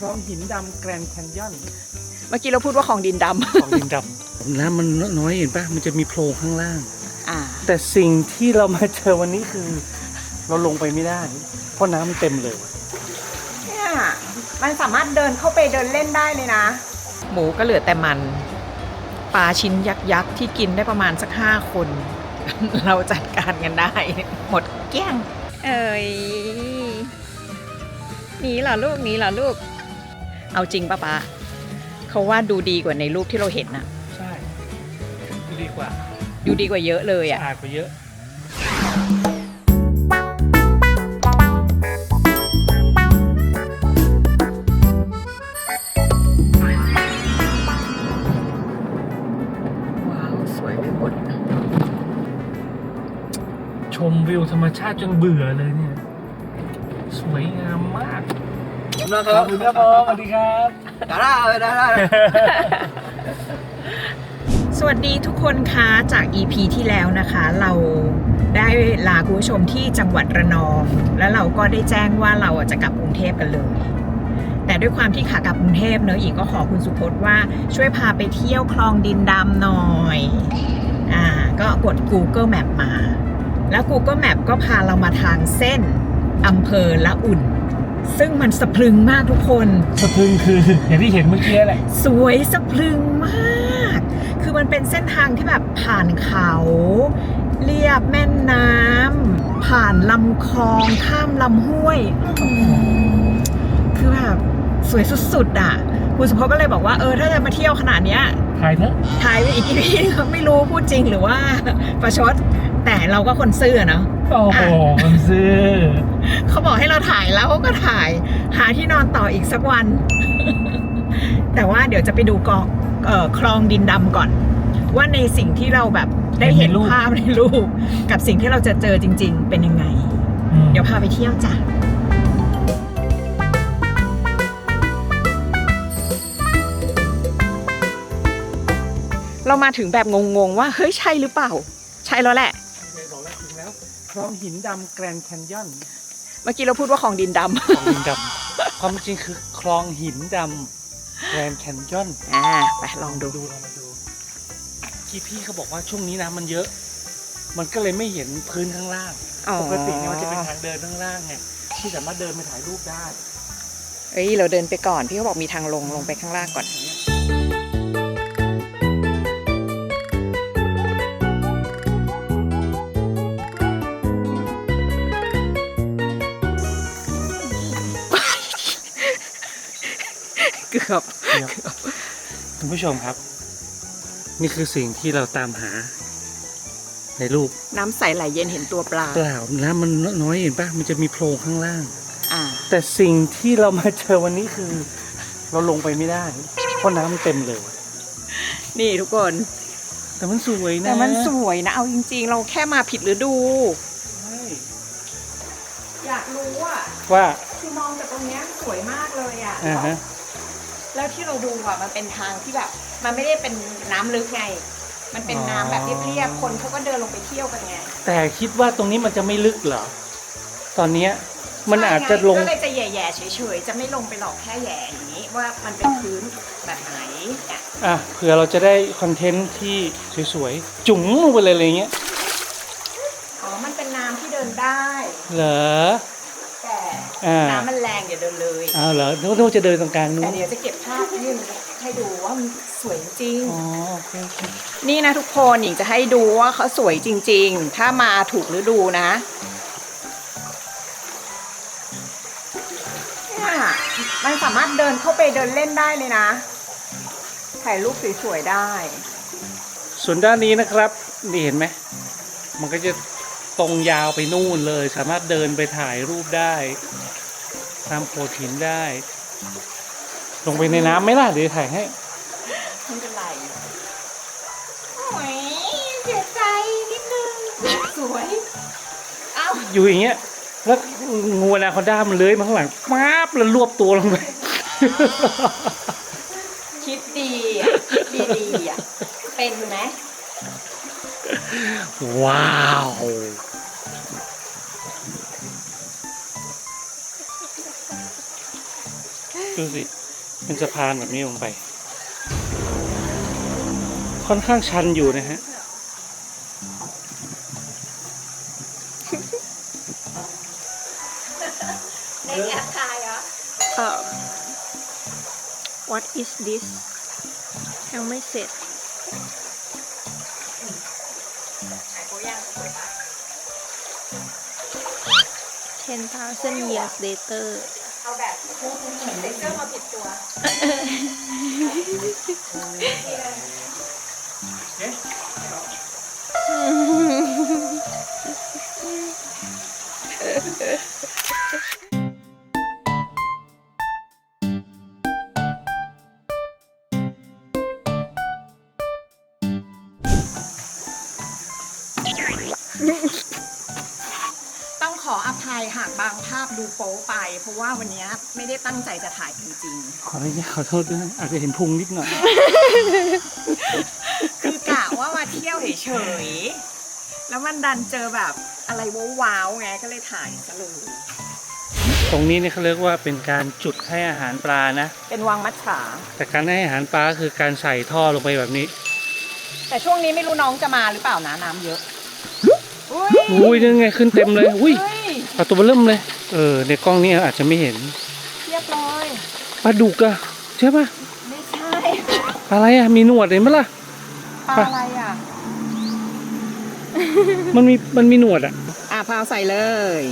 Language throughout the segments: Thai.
คลองหินดำแกรนด์แคนยอนเมื่อกี้เราพูดว่าของดินดของดินดำน้ำมันน้อยเห็นปะมันจะมีโพรงข้างล่างำอ่า แต่สิ่งที่เรามาเจอวันนี้คือ เราลงไปไม่ได้ เพราะน้ำมันเต็มเลย เนี่ย มันสามารถเดินเข้าไปเดินเล่นได้เลยนะ หมูก็เหลือแต่มัน ปลาชิ้นยักษ์ยักษ์ที่กินได้ประมาณสักห้าคน เราจัดการกันได้ หมดเกลี้ยง เอ้ยหนีเหรอลูกหนีเหรอลูก เอาจริงปะป๊าเขาว่าดูดีกว่าในรูปที่เราเห็นนะใช่ดีกว่าดูดีกว่าเยอะเลยสะอะอาดกว่าเยอะ ว้าว สวยไปหมดชมวิวธรรมชาติจนเบื่อเลยเนี่ย สวยงามมาก นะครับคุณครับผมสวัสดีครับได้ได้ได้สวัสดีทุกคนคะจาก EP ที่แล้วนะคะ เราได้ลาคุณผู้ชมที่จังหวัดระนอง แล้วเราก็ได้แจ้งว่าเราอะจะกลับกรุงเทพกันเลย แต่ด้วยความที่ขากลับกรุงเทพเนอะอีกก็ขอคุณสุพจน์ว่าช่วยพาไปเที่ยวคลองดินดำหน่อยอ่าก็กด Google Map มา แล้ว Google Map ก็พาเรามาทางเส้นอำเภอละอุ่น ซึ่งมันสะพรึงมากทุกคน สะพรึงคืออย่างที่เห็นเมื่อกี้แหละ สวยสะพรึงมาก คือมันเป็นเส้นทางที่แบบผ่านเขา เรียบแม่น้ำผ่านลำคลองข้ามลำห้วยอื้อหือคือแบบสวยสุดๆอะคุณสุภพก็เลยบอกว่าเออถ้าจะมาเที่ยวขนาดเนี้ยถ่ายเถอะถ่ายไปอีกทีไม่รู้พูดจริงหรือว่าประชดแต่เราก็คนซื่อเนาะโอ้โหมันซื้อ เขาบอกให้เราถ่ายแล้วก็ถ่าย หาที่นอนต่ออีกสักวัน แต่ว่าเดี๋ยวจะไปดูกองเอ่อคลองดินดำก่อน ว่าในสิ่งที่เราแบบได้เห็นเห็นในรูปภาพในรูป กับสิ่งที่เราจะเจอจริง ๆ เป็นยังไง เดี๋ยวพาไปเที่ยวจ้ะเรามาถึงแบบงงๆว่า เฮ้ยใช่หรือเปล่า ใช่แล้วแหละบอกแล้วถึงแล้วคลองหินดำแกรนด์แคนยอน เมื่อกี้เราพูดว่าของดินดำคลองหินดำความจริงคือคลองหินดำแกรนด์แคนยอนอ่าไปลองดูดูเรามาดูที่พี่เขาบอกว่าช่วงนี้น้ำมันเยอะ มันก็เลยไม่เห็นพื้นข้างล่างปกติเนี่ยมันจะเป็นทางเดินข้างล่างไงที่สามารถเดินไปถ่ายรูปได้ เอ้ยเราเดินไปก่อน พี่เขาบอกมีทางลงลงไปข้างล่างก่อน เกือบคุณผู้ชมครับ นี่คือสิ่งที่เราตามหา ในรูป น้ำใสไหลเย็นเห็นตัวปลาเปล่าน้ำมันน้อยเห็นปะมันจะมีโพรงข้างล่างอ่าแต่สิ่งที่เรามาเจอวันนี้คือ เราลงไปไม่ได้ เพราะน้ำมันเต็มเลย นี่ทุกคน แต่มันสวยนะแต่มันสวยนะ เอาจริง ๆ เราแค่มาผิดฤดูใช่อยากรู้อะว่าคือมองจากตรงเนี้ยสวยมากเลยอะอ่าฮะ แล้วที่เราดูอะมันเป็นทางที่แบบ มันไม่ได้เป็นน้ำลึกไง มันเป็นน้ำแบบเรียบๆคนเขาก็เดินลงไปเที่ยวกันไงแต่คิดว่าตรงนี้มันจะไม่ลึกเหรอตอนเนี้ยมันอาจจะลงก็เลยจะแย่ๆเฉยๆจะไม่ลงไปหลอกแค่แย่อย่างนี้ว่ามันเป็นพื้นแบบไหนเนี่ยอะเผื่อเราจะได้คอนเทนต์ที่สวยๆจุ๋งลงไปเลยอะไรเงี้ยอ๋อมันเป็นน้ำที่เดินได้ เหรอแต่อ่า น้ำมันแรงอย่าเดินเลยอ้าวเหรอนึกว่าจะเดินตรงกลางนู้แต่นเดี๋ยวจะเก็บภาพยื่นให้ดูว่ามันสวยจริงอ๋อโอเคโอเคนี่นะทุกคนหญิงจะให้ดูว่าเขาสวยจริง ๆ ถ้ามาถูกฤดูนะเนี่ยมันสามารถเดินเข้าไปเดินเล่นได้เลยนะ ถ่ายรูปสวยๆได้ ส่วนด้านนี้นะครับนี่เห็นไหมมันก็จะตรงยาวไปนู่นเลย สามารถเดินไปถ่ายรูปได้ ตามโขดหินได้ ลงไปในน้ำไหมล่ะเดี๋ยวถ่ายให้ไม่เป็นไรโอ้ยเสียใจนิดนึง สวย เอ้าอยู่อย่างเงี้ยแล้วงูอนาคอนด้ามันเลื้อยมาข้างหลังป๊าบแล้วรวบตัวลงไป คิดดีอะคิดดีๆอะ เป็นไหม ว้าว ดูสิ เป็นสะพานแบบนี้ลงไป ค่อนข้างชันอยู่นะฮะ ในแอปทายเหรอ um, what is this ยังไม่เสร็จ10,000 years later เอาแบบ เหมือนเลเซอมาผิดตัวต้องขออภัยหากบางภาพดูโป๊ไป เพราะว่าวันนี้ ไม่ได้ตั้งใจจะถ่ายจริงขออนุญาตขอโทษด้วยอาจจะเห็นพุงนิดหน่อย ๆ คือกะว่ามาเที่ยวเฉยๆ แล้วมันดันเจอแบบอะไรว้าวๆไงก็เลยถ่ายซะเลย ตรงนี้เนี่ยเขาเรียกว่าเป็นการจุดให้อาหารปลานะ เป็นวังมัจฉาแต่การให้อาหารปลาคือการใส่ท่อลงไปแบบนี้ แต่ช่วงนี้ไม่รู้น้องจะมาหรือเปล่านะน้ำเยอะอุ้ยอุ้ยนี่ไงขึ้นเต็มเลย อุ้ยเฮ้ย ปลาตัวเบอร์เริ่มเลย เออในกล้องนี้อาจจะไม่เห็น เรียบร้อยปลาดุกอะใช่ปะไม่ใช่ปลาอะไรอะมีหนวดเห็นปะล่ะปลาอะไรอะมันมีมันมีหนวดอะอะพาวใส่เลย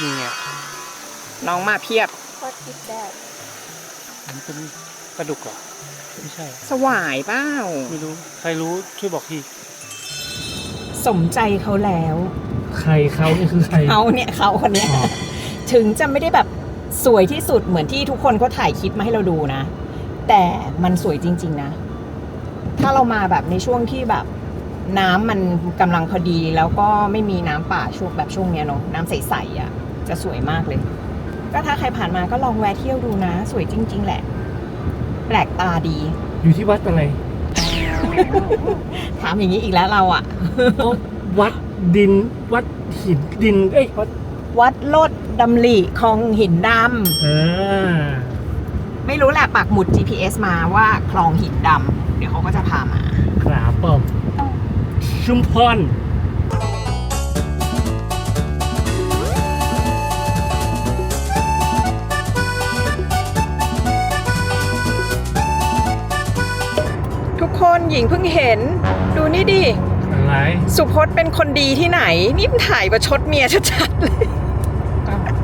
นี่ไงน้องมาเพียบ what is that มันเป็นปลาดุกเหรอไม่ใช่ สวายเปล่าไม่รู้ ใครรู้ช่วยบอกทีสมใจเขาแล้ว ใครเขานี่คือใครเขาเนี่ยเขาคนเนี้ยอ๋อ ถึงจะไม่ได้แบบสวยที่สุดเหมือนที่ทุกคนเขาถ่ายคลิปมาให้เราดูนะ แต่มันสวยจริง ๆ นะ ถ้าเรามาแบบในช่วงที่แบบน้ำมันกำลังพอดีแล้วก็ไม่มีน้ำป่าช่วงแบบช่วงเนี้ยเนาะน้ำใสๆอะ จะสวยมากเลย ก็ถ้าใครผ่านมาก็ลองแวะเที่ยวดูนะ สวยจริง ๆ แหละ แปลกตาดี อยู่ที่วัดอะไร ถามอย่างนี้อีกแล้วเราอะก็วัดดิน วัดหินดิน เอ้ยวัด วัดโลดดำริคลองหินดอ่าำไม่รู้แหละปักหมุด GPS มาว่าคลองหินดำเดี๋ยวเขาก็จะพามา ครับผมชุมพรทุกคนหญิงเพิ่งเห็น ดูนี่ดิ อะไร สุพจน์เป็นคนดีที่ไหน นี่มันถ่ายประชดเมียชัดๆเลยอ้าว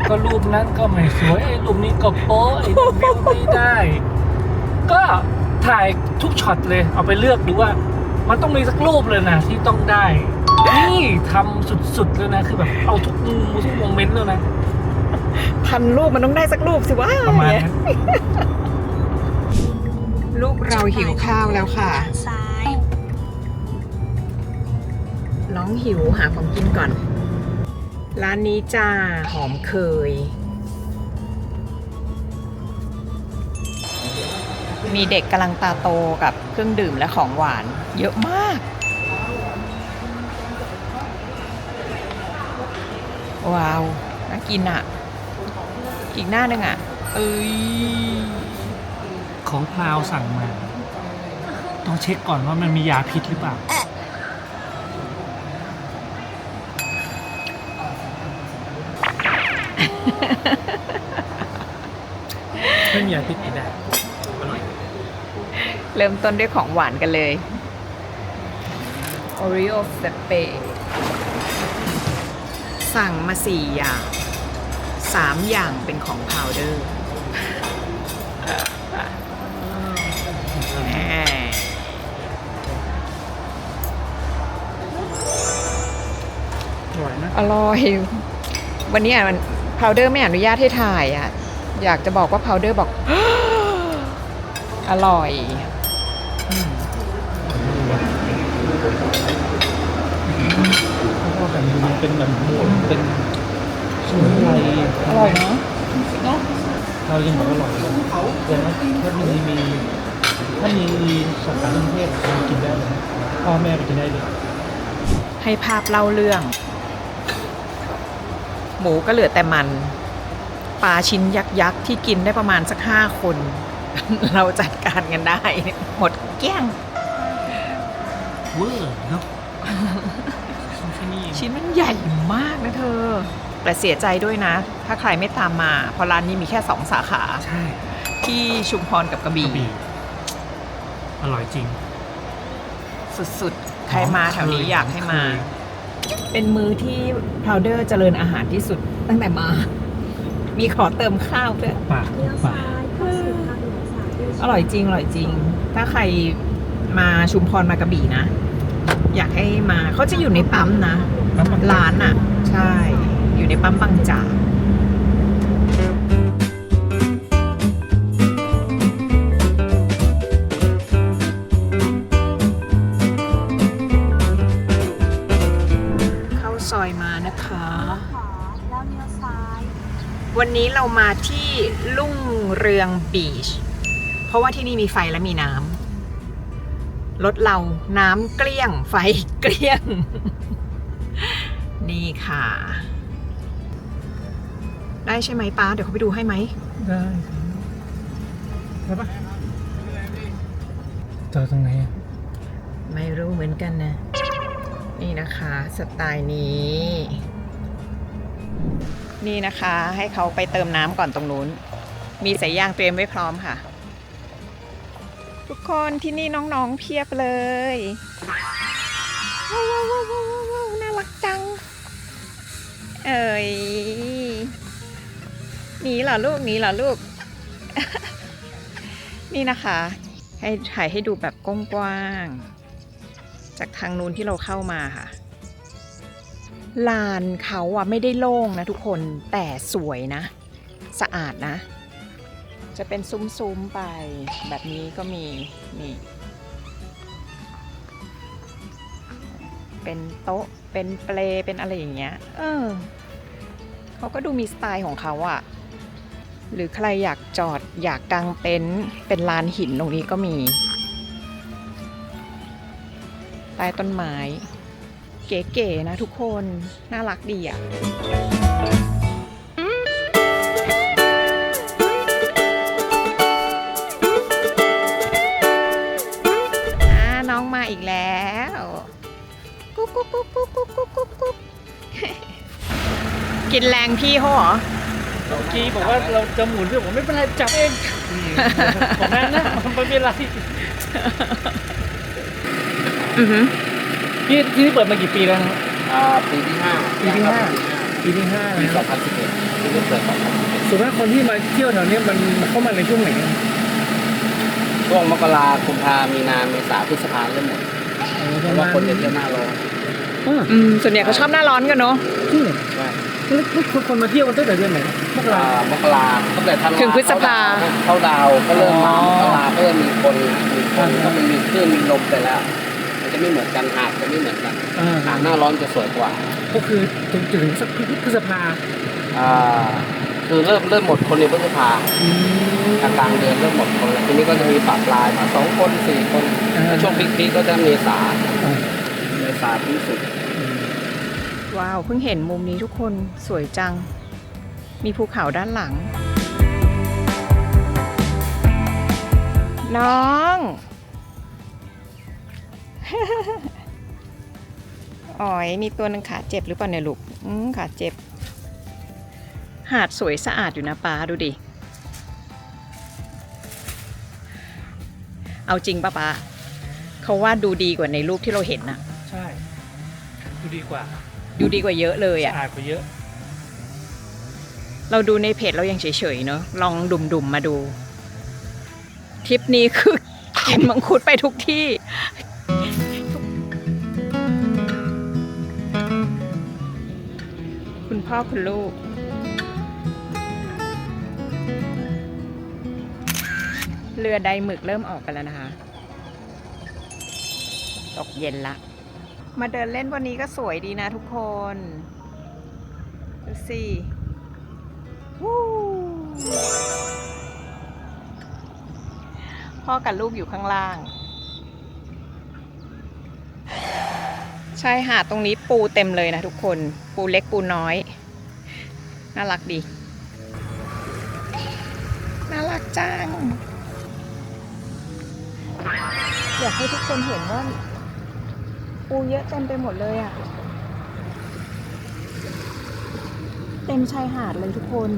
ก็รูปนั้นก็ไม่สวยไอ้รูปนี้ก็โป๊ะไอ้รูปนี้ไม่ได้ ก็ถ่ายทุกช็อตเลย เอาไปเลือกดูว่า มันต้องมีสักรูปเลยนะที่ต้องได้ นี่ทำสุดๆเลยนะคือแบบเอาทุกมุมทุกโมเมนต์เลยนะพันรูปมันต้องได้สักรูปสิว่าประมาณนั้นลูกเราหิวข้าวแล้วค่ะซ้ายน้องหิวหาของกินก่อน ร้านนี้จ้าหอมเคย มีเด็กกำลังตาโตกับเครื่องดื่มและของหวาน เยอะมาก ว้าวน่ากินอะ อีกหน้าหนึ่งอะ เอ้ย ของพราวสั่งมา ต้องเช็คก่อนว่ามันมียาพิษหรือเปล่า ไม่มียาพิษไม่ได้เริ่มต้นด้วยของหวานกันเลย Oreo f r a p p e สั่งมาสี่อย่างสามอย่างเป็นของพาวเดอร์อร่อยนะ อร่อย วันนี้อะมันพาวเดอร์ไม่อนุญาตให้ถ่ายอะ อยากจะบอกว่าพาวเดอร์บอก อร่อยเพราะว่าแบบมันเป็นแบบหมูเป็นสมุนไพรอร่อยเนาะเรายังบอกอร่อยเลยแต่ว่าถ้ามีมีถ้ามีสาขากรุงเทพมันกินได้เลยนะพ่อแม่ไปกินได้เลยให้ภาพเล่าเรื่อง หมูก็เหลือแต่มัน ปลาชิ้นยักษ์ๆที่กินได้ประมาณสักห้าคน เราจัดการกันได้ หมดเกลี้ยงเวอร์เนาะที่นี่ชิ้นมันใหญ่มากนะเธอ แต่เสียใจด้วยนะ ถ้าใครไม่ตามมา เพราะร้านนี้มีแค่สองสาขา ใช่ ที่ชุมพรกับกระกบี่ระบี่ อร่อยจริง สุดๆ ใครมาแถวนี้อยากให้มา เป็นมือที่พาวเดอร์เจริญอาหารที่สุดตั้งแต่มา มีขอเติมข้าวด้วยปากเลี้ยวปาซ้ากยเข้าสู่ทางหลวงสายเอเชีอร่อยจริงอร่อยจริง ถ้าใครมาชุมพรมากระบี่นะ อยากให้มาเขาจะอยู่ในปั๊มนะปั๊มบางจากร้านอะ ใช่ อยู่ในปั๊มบางจาก วันนี้เรามาที่ลุ่งเรืองบีช เพราะว่าที่นี่มีไฟและมีน้ำรถเราน้ำเกลี้ยง ไฟเกลี้ยง นี่ค่ะ ได้ใช่ไหมป้า เดี๋ยวเขาไปดูให้ไหม ได้ได้ปะจอดตรงไหนอะไม่รู้เหมือนกันนะ นี่นะคะ สไตล์นี้ นี่นะคะ ให้เขาไปเติมน้ำก่อนตรงนู้น มีสายยางเตรียมไว้พร้อมค่ะ ทุกคนที่นี่น้องๆเพียบเลยว้าวว้าวว้าวว้าวว้าวน่ารักจัง เอ้ยหนีเหรอลูกหนีเหรอลูก นี่นะคะ ให้ถ่ายให้ดูแบบกว้างๆจากทางนู้นที่เราเข้ามาค่ะ ลานเขาอะไม่ได้โล่งนะทุกคนแต่สวยนะ สะอาดนะ จะเป็นซุ้มๆไป แบบนี้ก็มีนี่เป็นโต๊ะเป็นเปลเป็นอะไรอย่างเงี้ย เออเขาก็ดูมีสไตล์ของเขาอะหรือใครอยากจอดอยากกางเต็นท์เป็นลานหินตรงนี้ก็มีใต้ต้นไม้ เก๋ๆนะทุกคน น่ารักดีอะอ่าน้องมาอีกแล้วกุ๊กกุ๊กกุ๊กกุ๊กกุ๊กกุ๊กกุ๊กกุ๊กกินแรงพี่เขาเหรอเมื่อกี้บอกว่าเราจะหมุนด้วยผมไม่เป็นไรจับเองผมนั้นนะมันไม่เป็นไรอือหือ ที่ที่นี่เปิดมากี่ปีแล้วนะอ่าปีที่ห้าปีที่ห้า ปีที่ห้าปีแล้วสองพันสิบเอ็ดที่เปิดสองพันสิบเอ็ดส่วนมากคนที่มาเที่ยวแถวเนี้ยมันเข้ามาในช่วงไหนอะช่วงมกราคุมภามีนาเมษาพฤษภาเริ่มหมดเพราะว่าคนจะเที่ยวหน้าร้อนอ่าอืมส่วนใหญ่เขาชอบหน้าร้อนกันเนาะจริงเหรอใช่แล้วแล้วคนมาเที่ยวกันตั้งแต่เดือนไหนมกราอ่ามกราตั้งแต่ธันวาถึงพฤษภา เข้าดาวก็เริ่มมาอ๋อมกราก็เริ่มมีคนมีคนก็มันมีคลื่นมีลมไปแล้วมัน จะไม่เหมือนกันหาดจะไม่เหมือนกันอ่าหาดหน้าร้อนจะสวยกว่าก็คือถึงถึงสักพฤษภาอ่าคือเริ่มเริ่มหมดคนในพฤษภาอืมกลางกลางๆเดือนเริ่มหมดคนแล้วทีนี้ก็จะมีปรับปลายมาสองคนสี่คนอ่าแล้วช่วงพีคๆก็จะเมษาอ่าเมษาที่สุด ว้าวเพิ่งเห็นมุมนี้ทุกคนสวยจัง มีภูเขาด้านหลัง น้อง อ๋อยมีตัวหนึ่งขาเจ็บหรือเปล่าเนี่ยลูกอืมขาเจ็บ หาดสวยสะอาดอยู่นะป้าดูดิ เอาจริงป้าป้าเขาว่าดูดีกว่าในรูปที่เราเห็นนะใช่ ดูดีกว่า ดูดีกว่าเยอะเลยสะอะอาดกว่าเยอะ เราดูในเพจเรายังเฉยๆเนอะลองดุมๆมาดูทริปนี้คือกินมังคุดไปทุกที่ คุณพ่อคุณลูก เรือใดหมึกเริ่มออกกันแล้วนะคะ ตกเย็นละ มาเดินเล่นวันนี้ก็สวยดีนะทุกคน ดูสิวู้พ่อกับลูกอยู่ข้างล่าง ชายหาดตรงนี้ปูเต็มเลยนะทุกคน ปูเล็กปูน้อย น่ารักดี น่ารักจัง อยากให้ทุกคนเห็นว่า ปูเยอะเต็มไปหมดเลยอะ่ะ เต็มชายหาดเลยทุกคน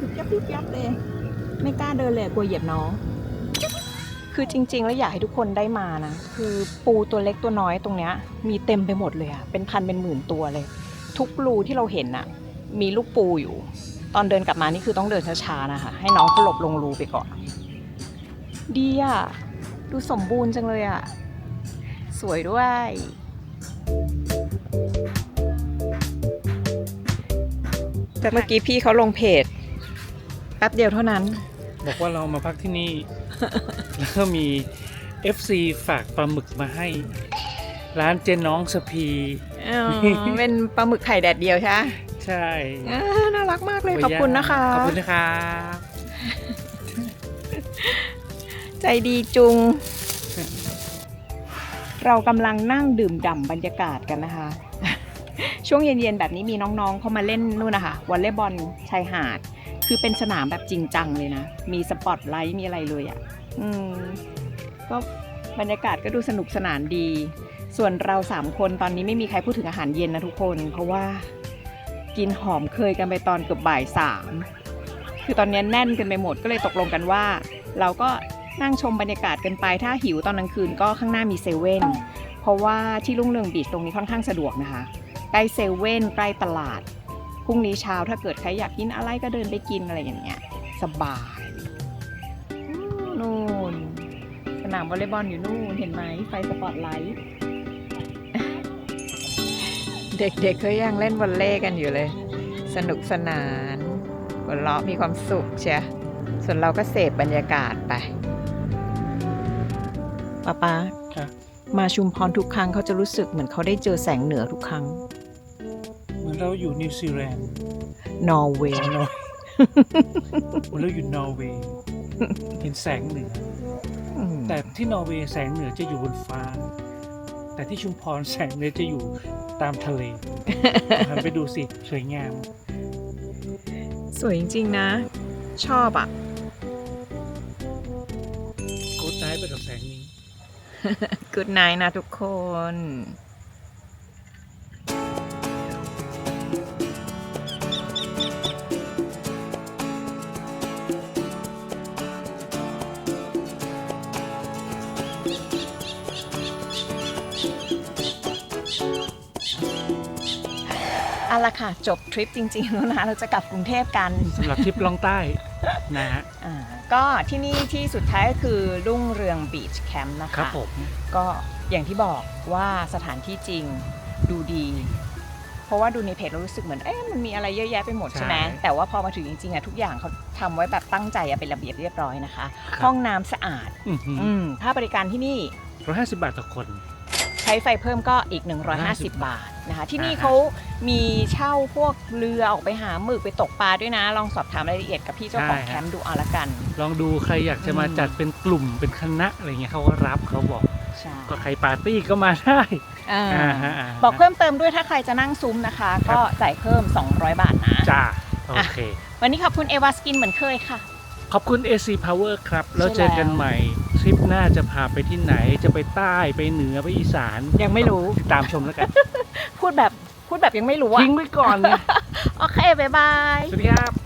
ยุบยับยุบยับเลย ไม่กล้าเดินเลยกลัวเหยียบน้อง คือจริง ๆ แล้วอยากให้ทุกคนได้มานะ คือปูตัวเล็กตัวน้อยตรงเนี้ย มีเต็มไปหมดเลยอะเป็นพันเป็นหมื่นตัวเลย ทุกรูที่เราเห็นน่ะมีลูกปูอยู่ ตอนเดินกลับมานี่คือต้องเดินช้าๆนะคะ ให้น้องเขาหลบลงรูไปก่อน ดีอะดูสมบูรณ์จังเลยอะสวยด้วยแต่เมื่อกี้พี่เขาลงเพจแป๊บเดียวเท่านั้น บอกว่าเรามาพักที่นี่ แล้วก็มี FC ฝากปลาหมึกมาให้ ร้านเจนน้องสพีอ๋อเป็นปลาหมึกไข่แดดเดียวใช่ไหมใช่อ่าน่ารักมากเลยขอบคุณนะคะ ขอบคุณนะครับใจดีจุง เรากำลังนั่งดื่มด่ำบรรยากาศกันนะคะ ช่วงเย็นๆแบบนี้มีน้องๆ เขามาเล่นนู่นนะคะวอลเลย์บอลชายหาด คือเป็นสนามแบบจริงจังเลยนะ มีสปอตไลท์มีอะไรเลยอะ่ะ อืม ก็บรรยากาศก็ดูสนุกสนานดี ส่วนเราสามคนตอนนี้ไม่มีใครพูดถึงอาหารเย็นนะทุกคน เพราะว่ากินหอมเคยกันไปตอนเกือบบ่ายสามคือตอนนี้แน่นกันไปหมดก็เลยตกลงกันว่า เราก็นั่งชมบรรยากาศกันไป ถ้าหิวตอนกลางคืนก็ข้างหน้ามีเซเว่นเพราะว่าที่รุ่งเรืองบีชตรงนี้ค่อนข้างสะดวกนะคะ ใกล้เซเว่นใกล้ตลาดพรุ่งนี้เช้าถ้าเกิดใครอยากกินอะไรก็เดินไปกินอะไรอย่างเงี้ยสบายอืมนู่นสนามวอลเลย์บอลอยู่นู่นเห็นไหมไฟสปอตไลท์เด็กๆเขายังเล่นวอลเลย์กันอยู่เลย สนุกสนานหัวเราะมีความสุขเชียส่วนเราก็เสพบรรยากาศไปป้าป้าครับมาชุมพรทุกครั้งเขาจะรู้สึกเหมือนเขาได้เจอแสงเหนือทุกครั้ง เหมือนเราอยู่นิวซีแลนด์นอร์เวย์นอร์เหมือนเราอยู่นอร์เวย์เห็นแสงเหนืออืมแต่ที่นอร์เวย์แสงเหนือจะอยู่บนฟ้า แต่ที่ชุมพรแสงเหนือจะอยู่ตามทะเลหันไปดูสิสวยงาม สวยจริงๆนะ ชอบอะโคตรได้ไปกับแสงนี้ Good night นะทุกคน เอาละค่ะ จบทริปจริงๆแล้วนะเราจะกลับกรุงเทพกันสำหรับทริปล่องใต้นะฮะอ่าก็ที่นี่ที่สุดท้ายก็คือรุ่งเรืองบีชแคมป์นะคะครับผมก็อย่างที่บอกว่าสถานที่จริงดูดี เพราะว่าดูในเพจเรารู้สึกเหมือนเอ๊ะมันมีอะไรเยอะแยะไปหมดใช่ไหมใช่แต่ว่าพอมาถึงจริงๆอะทุกอย่างเขาทำไว้แบบตั้งใจอะเป็นระเบียบเรียบร้อยนะคะครับห้องน้ำสะอาด อือหืออืมค่าบริการที่นี่ร้อยห้าสิบบาทต่อคน ใช้ไฟเพิ่มก็อีก 150 บาทนะคะที่นี่อ่าฮะเขามีเช่าพวกเรือออกไปหาหมึกไปตกปลาด้วยนะ ลองสอบถามรายละเอียดกับพี่เจ้าของแคมป์ดูเอาละกัน ลองดูใครอยากจะมาอืมจัดเป็นกลุ่มเป็นคณะอะไรเงี้ยเขาก็รับเขาบอกใช่ก็ใครปาร์ตี้ก็มาได้อ่าอ่าฮะอ่าฮะบอกเพิ่มเติมด้วยถ้าใครจะนั่งซุ้มนะคะครับก็จ่ายเพิ่ม 200 บาทนะจ้าโอเค วันนี้ขอบคุณเอวาสกินเหมือนเคยค่ะ ขอบคุณ AC Power ครับ แล้วใช่เจอกันแล้วใหม่ ทริปหน้าจะพาไปที่ไหนจะไปใต้ไปเหนือไปอีสานยังไม่รู้ ติดตามชมแล้วกัน พูดแบบพูดแบบยังไม่รู้อะทิ้งไว้ก่อนนะโอเค บ๊ายบาย สวัสดีครับ